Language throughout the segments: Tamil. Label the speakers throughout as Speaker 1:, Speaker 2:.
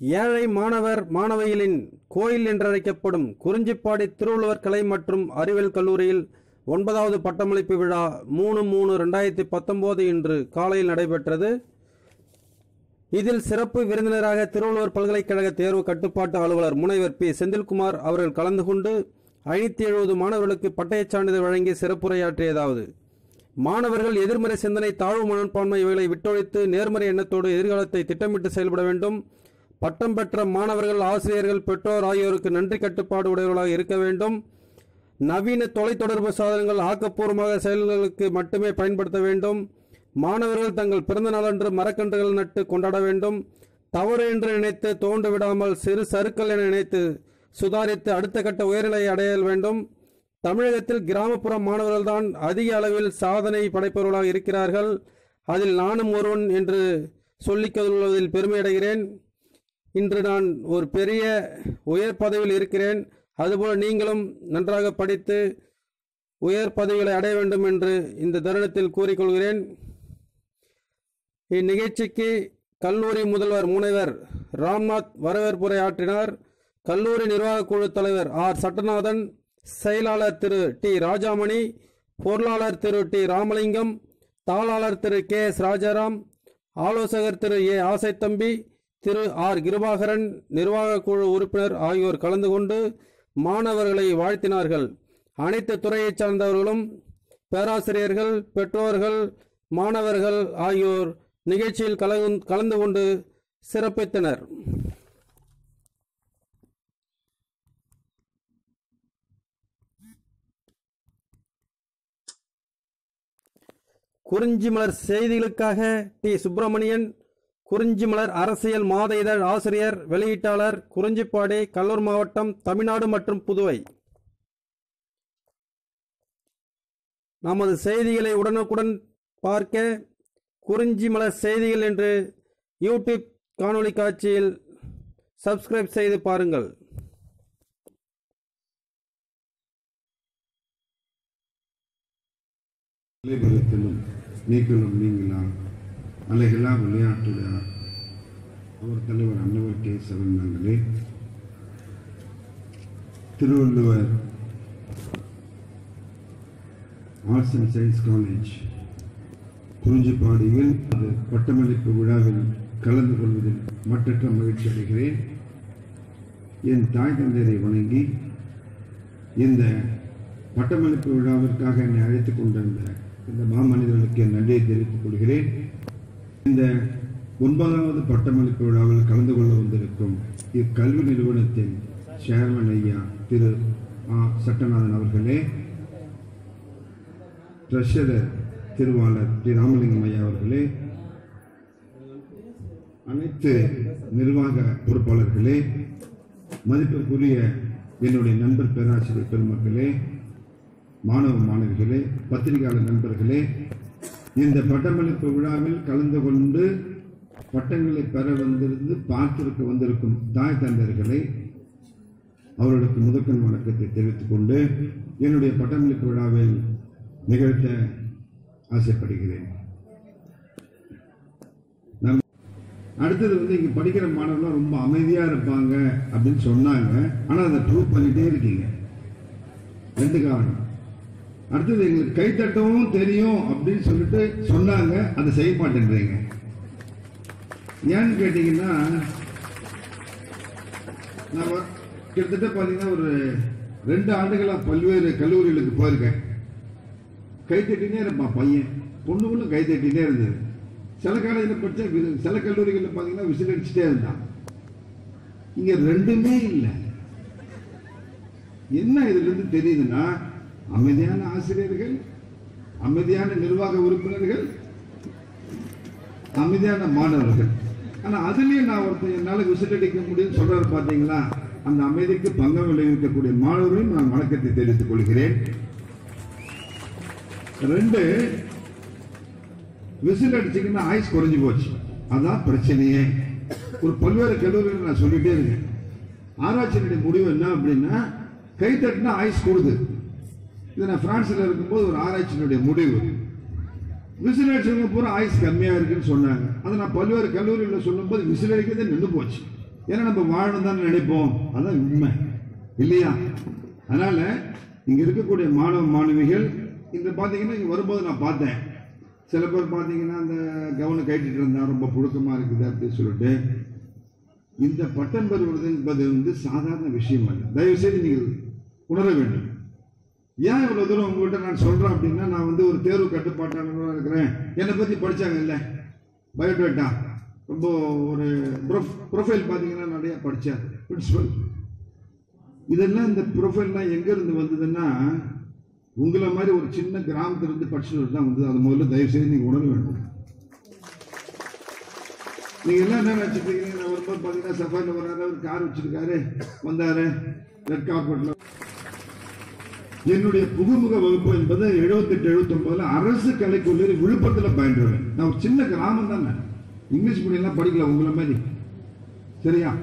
Speaker 1: ஏழை மாணவர் மாணவிகளின் கோயில் என்றழைக்கப்படும் குறிஞ்சிப்பாடி திருவள்ளுவர் கலை மற்றும் அறிவியல் கல்லூரியில் ஒன்பதாவது பட்டமளிப்பு விழா மூணு மூணு ரெண்டாயிரத்தி பத்தொம்போது இன்று காலையில் நடைபெற்றது. இதில் சிறப்பு விருந்தினராக திருவள்ளுவர் பல்கலைக்கழக தேர்வு கட்டுப்பாட்டு அலுவலர் முனைவர் பி. செந்தில்குமார் அவர்கள் கலந்து கொண்டு ஐநூற்றி எழுபது மாணவர்களுக்கு பட்டயச் சான்றிதழ் வழங்கி சிறப்புரையாற்றியதாவது. மாணவர்கள் எதிர்மறை சிந்தனை தாழ்வு மனப்பான்மை இவைகளை விட்டொழித்து நேர்மறை எண்ணத்தோடு எதிர்காலத்தை திட்டமிட்டு செயல்பட வேண்டும். பட்டம் பெற்ற மாணவர்கள் ஆசிரியர்கள் பெற்றோர் ஆகியோருக்கு நன்றி கட்டுப்பாடு உடையவர்களாக இருக்க வேண்டும். நவீன தொலைத்தொடர்பு சாதனங்கள் ஆக்கப்பூர்வமாக செயல்களுக்கு மட்டுமே பயன்படுத்த வேண்டும். மாணவர்கள் தங்கள் பிறந்த நாளன்று மரக்கன்றுகள் நட்டு கொண்டாட வேண்டும். தவறு என்று நினைத்து தோண்டு விடாமல் சிறு சருக்கள் என நினைத்து சுதாரித்து அடுத்த கட்ட உயர்நிலையை அடைய வேண்டும். தமிழகத்தில் கிராமப்புற மாணவர்கள்தான் அதிக அளவில் சாதனை படைப்பவர்களாக இருக்கிறார்கள். அதில் நானும் ஒருவன் என்று சொல்லிக் கொள்வதில் பெருமையடைகிறேன் இன்று நான் ஒரு பெரிய உயர் பதவியில் இருக்கிறேன். அதுபோல் நீங்களும் நன்றாக படித்து உயர் பதவிகளை அடைய வேண்டும் என்று இந்த தருணத்தில் கூறிக்கொள்கிறேன். இந்நிகழ்ச்சிக்கு கல்லூரி முதல்வர் முனைவர் ராம்நாத் வரவேற்புரை ஆற்றினார். கல்லூரி நிர்வாகக் குழு தலைவர் ஆர். சட்டநாதன் செயலாளர் திரு. டி. ராஜாமணி பொருளாளர் திரு. டி. ராமலிங்கம் தாளாளர் திரு. கே. எஸ். ராஜாராம் ஆலோசகர் திரு. ஏ. ஆசைத்தம்பி திரு ஆர் கிருபாகரன் நிர்வாகக் குழு உறுப்பினர் ஆகியோர் கலந்து கொண்டு மாணவர்களை வாழ்த்தினார்கள். அனைத்து துறையைச் சார்ந்தவர்களும் பேராசிரியர்கள் பெற்றோர்கள் மாணவர்கள் ஆகியோர் நிகழ்ச்சியில் கலந்து கலந்து கொண்டு சிறப்பித்தனர். குறிஞ்சிமலர் செய்திகளுக்காக டி. சுப்பிரமணியன் குறிஞ்சிமலர் அரசியல் மாத இதழ் ஆசிரியர் வெளியீட்டாளர் குறிஞ்சிப்பாடி கல்லூர் மாவட்டம் தமிழ்நாடு மற்றும் புதுவை. நமது செய்திகளை உடனுக்குடன் பார்க்க குறிஞ்சிமலர் செய்திகள் என்று யூடியூப் காணொளி காட்சியில் சப்ஸ்கிரைப் செய்து பாருங்கள்.
Speaker 2: அலைபலத்திலும் நீங்களாம் அலைகளா விளையாட்டுகிறார் அவர் தலைவர் அன்னவர் சரண் நாங்களே Thiruvalluvar arts and science college குறிஞ்சிப்பாடியில் அது பட்டமளிப்பு விழாவில் கலந்து கொள்வதில் மட்டற்ற மகிழ்ச்சி அடைகிறேன். என் தாய் தந்தையரை வணங்கி இந்த பட்டமளிப்பு விழாவிற்காக என்னை அழைத்துக் கொண்டிருந்த இந்த மாமனிதர்களுக்கு என் நன்றியை தெரிவித்துக் கொள்கிறேன். இந்த ஒன்பதாவது பட்டமளிப்பு விழாவில் கலந்து கொள்ள வந்திருக்கும் இக்கல்வி நிறுவனத்தின் சேர்மன் ஐயா திரு ஆ. சட்டநாதன் அவர்களே ட்ரெஷரர் திருவாளர் டி ராமலிங்கம் ஐயா அவர்களே அனைத்து நிர்வாக பொறுப்பாளர்களே மதிப்பிற்குரிய என்னுடைய நண்பர் பேராசிரியர் பெருமக்களே மாணவ மாணவிகளே பத்திரிகையாளர் நண்பர்களே இந்த பட்டமளிப்பு விழாவில் கலந்து கொண்டு பட்டங்களை பெற வந்திருந்து பார்த்திருக்க வந்திருக்கும் தாய் தந்தையர்களை அவர்களுக்கு முதற்கண் வணக்கத்தை தெரிவித்துக் கொண்டு என்னுடைய பட்டமளிப்பு விழாவில் நிகழ்த்த ஆசைப்படுகிறேன். நம் அடுத்தது வந்து இங்கே படிக்கிற மாணவர்கள் ரொம்ப அமைதியாக இருப்பாங்க அப்படின்னு சொன்னாங்க. ஆனால் அதை ப்ரூவ் பண்ணிட்டே இருக்கீங்க. ரெண்டு காரணம். அடுத்தது எங்களுக்கு கைத்தட்டவும் தெரியும் அப்படின்னு சொல்லிட்டு சொன்னாங்க. அதை செய்ய மாட்டேன்றீங்க ஏன்னு கேட்டீங்கன்னா நான் கிட்டத்தட்ட பாத்தீங்கன்னா ஒரு ரெண்டு ஆண்டுகளா பல்வேறு கல்லூரிகளுக்கு போயிருக்கேன். கை தட்டினே இருப்பான் பையன். பொண்ணுங்களும் கை தட்டினே இருந்தது. சில காலேஜில் படித்தா வி- சில கல்லூரிகளில் பார்த்தீங்கன்னா விசில் அடிச்சுட்டே இருந்தான். இங்கே ரெண்டுமே இல்லை. என்ன இதுலேருந்து தெரியுதுன்னா அமைதியான ஆசிரியர்கள் அமைதியான நிர்வாக உறுப்பினர்கள் அமைதியான மாணவர்கள். ஆனா அதுலயும் நான் ஒருத்தர் என்னால விசில் அடிக்க முடியும்னு சொல்றாரு பாத்தீங்களா? அந்த அமைதிக்கு பங்கம் விளைவிக்கக்கூடிய மாணவர்களையும் நான் வணக்கத்தை தெரிவித்துக் கொள்கிறேன். ரெண்டு விசில் அடிச்சீங்கன்னா ஆயுஸ் குறைஞ்சு போச்சு. அதான் பிரச்சனையே. ஒரு பல்வேறு கல்லூரிகள் நான் சொல்லிட்டே இருக்கேன். ஆராய்ச்சியினுடைய முடிவு என்ன அப்படின்னா கை தட்டினா ஆயுஸ் கூடுது. இது நான் பிரான்ஸில் இருக்கும்போது ஒரு ஆராய்ச்சியினுடைய முடிவு. விசில் அடிச்சவங்க பூரா ஆயுஸ் கம்மியாக இருக்குன்னு சொன்னாங்க. அதை நான் பல்வேறு கல்லூரிகளில் சொல்லும்போது விசில் அடிக்கிறதே நின்று போச்சு. ஏன்னா நம்ம வாழணும் தான் நினைப்போம். அதான் உண்மை. இல்லையா? அதனால் இங்கே இருக்கக்கூடிய மாணவ மாணவிகள் இந்த பார்த்தீங்கன்னா இங்கே வரும்போது நான் பார்த்தேன். சில பேர் பார்த்தீங்கன்னா அந்த கவனம் கட்டிட்டு இருந்தால் ரொம்ப புழுக்கமாக இருக்குது அப்படின்னு சொல்லிட்டு. இந்த பட்டம் பெறுவது என்பது வந்து சாதாரண விஷயம் அல்ல. தயவுசெய்து நீங்கள் உணர வேண்டும். ஏன் இவ்வளவு தூரம் உங்கள்கிட்ட நான் சொல்றேன் அப்படின்னா நான் வந்து ஒரு தேர்வு கட்டுப்பாட்டாளராக இருக்கிறேன். என்னை பத்தி படிச்சாங்க இல்லை? பயோடேட்டா. ரொம்ப ஒரு ப்ரொஃப் ப்ரொஃபைல் பார்த்தீங்கன்னா நிறைய படித்தார் பிரின்சிபல் இதெல்லாம் இந்த ப்ரொஃபைல்லாம் எங்கேருந்து வந்ததுன்னா உங்களை மாதிரி ஒரு சின்ன கிராமத்திலிருந்து படிச்சுட்டு தான் வந்தது அது முதல்ல தயவு செய்து உணர வேண்டும். நீங்கள் எல்லாம் என்ன நினச்சிட்டு இருக்கீங்க? நான் வரும்போது பார்த்தீங்கன்னா சஃபாரில் வர்றாரு அவர் கார் வச்சுருக்காரு. வந்தார். ரெட் கார்பெட்டில் என்னுடைய புகுமுக வகுப்பு என்பது 78 79 அரசு கலைக்கல்லூரி விழுப்புரத்தில் பயின்றவன். நான் ஒரு சின்ன கிராமம் தானே. இங்கிலீஷ் மீடியம்லாம் படிக்கல உங்களை மாதிரி. சரியா?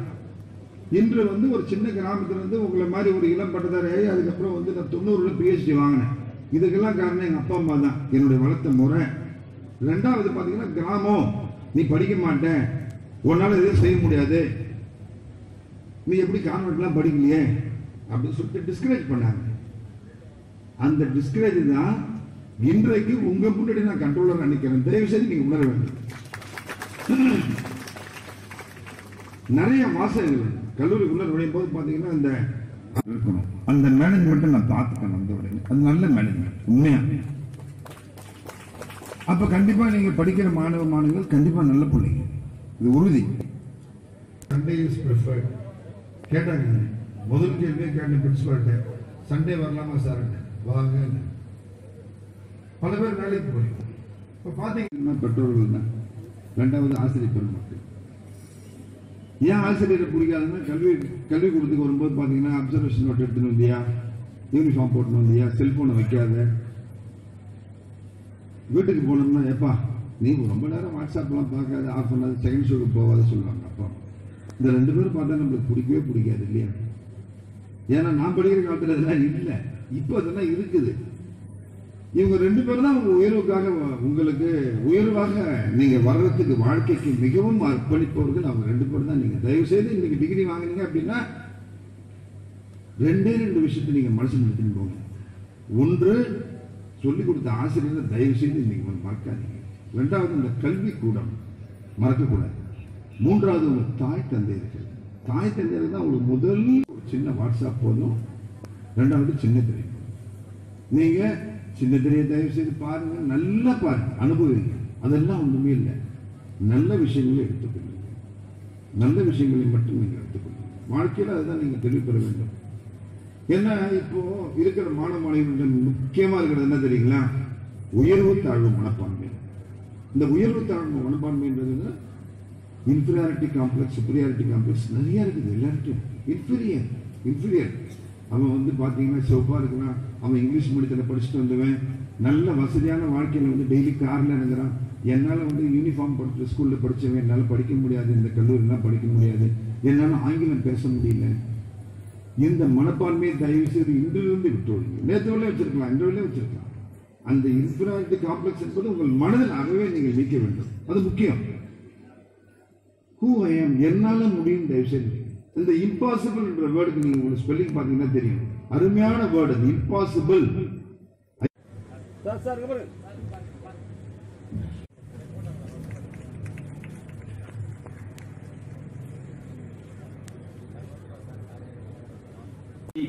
Speaker 2: இன்று வந்து ஒரு சின்ன கிராமத்தில் இருந்து உங்களை மாதிரி ஒரு இளம் பட்டதாரி ஆகி அதுக்கப்புறம் வந்து நான் தொண்ணூறுல பிஹெச்டி வாங்கினேன். இதுக்கெல்லாம் காரணம் எங்கள் அப்பா அம்மா தான். என்னுடைய வளர்த்த முறை. ரெண்டாவது பார்த்தீங்கன்னா கிராமம். நீ படிக்க மாட்டேன். உன்னால் எதுவும் செய்ய முடியாது. நீ எப்படி கான்வென்ட்லாம் படிக்கலையே? அப்படின்னு சொல்லிட்டு டிஸ்கரேஜ் பண்ணாங்க. அந்த டிஸ்கரேஜ் தான் இன்றைக்கு உங்க முன்னாடி நான் கண்ட்ரோலர் நினைக்கிறேன் தயவு செய்து நீங்க உணர வேண்டும். நிறைய வாசகங்கள் கல்லூரிக்குள்ள நுழையும் போது பாத்தீங்கன்னா இந்த இருக்கணும். அந்த மேனேஜ்மெண்ட்டை நான் பார்த்துட்டேன் அந்த உடனே. அது நல்ல மேனேஜ்மெண்ட் உண்மையா? அப்ப கண்டிப்பா நீங்க படிக்கிற மாணவ மாணவர்கள் கண்டிப்பா நல்ல பிள்ளைங்க. இது உறுதி. சண்டே இஸ் ப்ரிஃபர்ட் கேட்டாங்க. முதல் கேள்வியே கேட்டேன் பிரின்சிபால்கிட்ட சண்டே வரலாமா சார் வாங்க. பல பேர் வேலைக்கு போறீங்க. இப்போ பார்த்தீங்கன்னா பெற்றோர்கள் தான் ரெண்டாவது ஆசிரியர் பெருமக்கள். ஏன் ஆசிரியரை பிடிக்காதுன்னா கல்வி கல்வி கொடுத்துக்கு வரும்போது பார்த்தீங்கன்னா அப்சர்வேஷன் நோட் எடுத்துன்னு வந்தியா? யூனிஃபார்ம் போட்டுன்னு வந்தியா? செல்போனை வைக்காத. வீட்டுக்கு போனோம்னா ஏப்பா நீ ரொம்ப நேரம் வாட்ஸ்அப்லாம் பார்க்காத ஆஃப் பண்ணாத செகண்ட் ஷோக்கு போகாத சொல்லுவாங்க அப்பா. இந்த ரெண்டு பேரும் பார்த்தா நம்மளுக்கு பிடிக்கவே பிடிக்காது இல்லையா? ஏன்னா நான் படிக்கிற காலத்துல இதெல்லாம் இல்லை. இப்போ அதெல்லாம் இருக்குது. இவங்க ரெண்டு பேரும் தான் உங்க உயர்வுக்காக உங்களுக்கு உயர்வாக நீங்க வர்றதுக்கு வாழ்க்கைக்கு மிகவும் அர்ப்பணிப்பவர்கள் அவங்க ரெண்டு பேரும் தான். நீங்க தயவு செய்து இன்னைக்கு டிகிரி வாங்குனீங்க அப்படின்னா ரெண்டே ரெண்டு விஷயத்தை நீங்க மனசு நிறுத்தின்னு போங்க. ஒன்று சொல்லிக் கொடுத்த ஆசிரியரை தயவு செய்து இன்னைக்கு மறக்காதீங்க. ரெண்டாவது இந்த கல்வி கூடம் மறக்கக்கூடாது. மூன்றாவது உங்க தாய் தந்தை இருக்கு தாய் தந்தையர் தான் உங்களுக்கு முதல் சின்ன வாட்ஸ்அப் போதும். ரெண்டாவது சின்ன திரை. நீங்க சின்ன திரையை தயவு செய்து பாருங்க. நல்லா பாருங்க. அனுபவிங்க. அதெல்லாம் ஒண்ணுமே இல்லை. நல்ல விஷயங்களை எடுத்துக்கொள்ளுங்க. நல்ல விஷயங்களை மட்டும் நீங்க எடுத்துக்கொள்ளுங்க. வாழ்க்கையில் அதுதான் நீங்க தெளிவு பெற வேண்டும். ஏன்னா இப்போ இருக்கிற மாணவ மாணவிகளிடம் முக்கியமா இருக்கிறது என்ன தெரியுங்களா? உயர்வு தாழ்வு மனப்பான்மை. இந்த உயர்வு தாழ்வு மனப்பான்மைன்றது இன்ஃபீரியாரிட்டி காம்ப்ளெக்ஸ் சுப்பீரியாரிட்டி காம்ப்ளெக்ஸ் நிறைய இருக்குது எல்லார்ட்டும் இன்ஃபீரியர் இன்ஃபீரியர் அவன் வந்து பார்த்தீங்கன்னா சிவப்பாக இருக்கிறான். அவன் இங்கிலீஷ் மீடியத்தில் படிச்சுட்டு வந்தவன். நல்ல வசதியான வாழ்க்கையில் வந்து டெய்லி காரில் நடக்கிறான் என்னால் வந்து யூனிஃபார்ம் படிச்ச ஸ்கூலில் படித்தவன் என்னால் படிக்க முடியாது. இந்த கல்லூரிலாம் படிக்க முடியாது. என்னால் ஆங்கிலம் பேச முடியல. இந்த மனப்பான்மையை தயவு செய்து இன்றிலிருந்து விட்டுவிடுங்க. நேற்று வரலே வச்சிருக்கலாம் இன்று வரலே வச்சிருக்கலாம். அந்த இன்ஃபிராய்டு காம்ப்ளெக்ஸ் என்பது உங்கள் மனதில் அறவே நீங்கள் நீக்க வேண்டும். அது முக்கியம். ஹூ ஐ ஆம் என்னால முடியும் தயவு செய்து இந்த இம்பாசிபிள் என்ற வேர்டுக்கு நீங்க உங்க ஸ்பெல்லிங் பாத்தீங்கன்னா தெரியும். அருமையான வேர்டு அது impossible.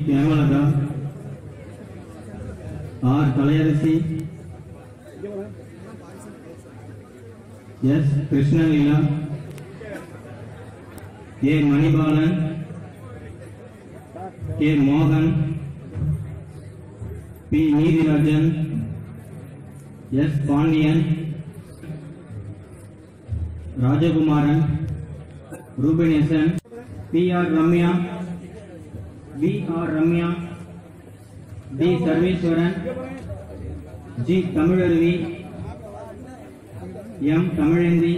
Speaker 3: Hemalatha R Kalaiyarasi S Krishnaleela? A Manibalan K மோகன் P Neethirajan S Pandian Rajakumaran Rubanesan P R Ramya V R Ramya D Sarveswaran G Tamilaruvi M Tamilanthi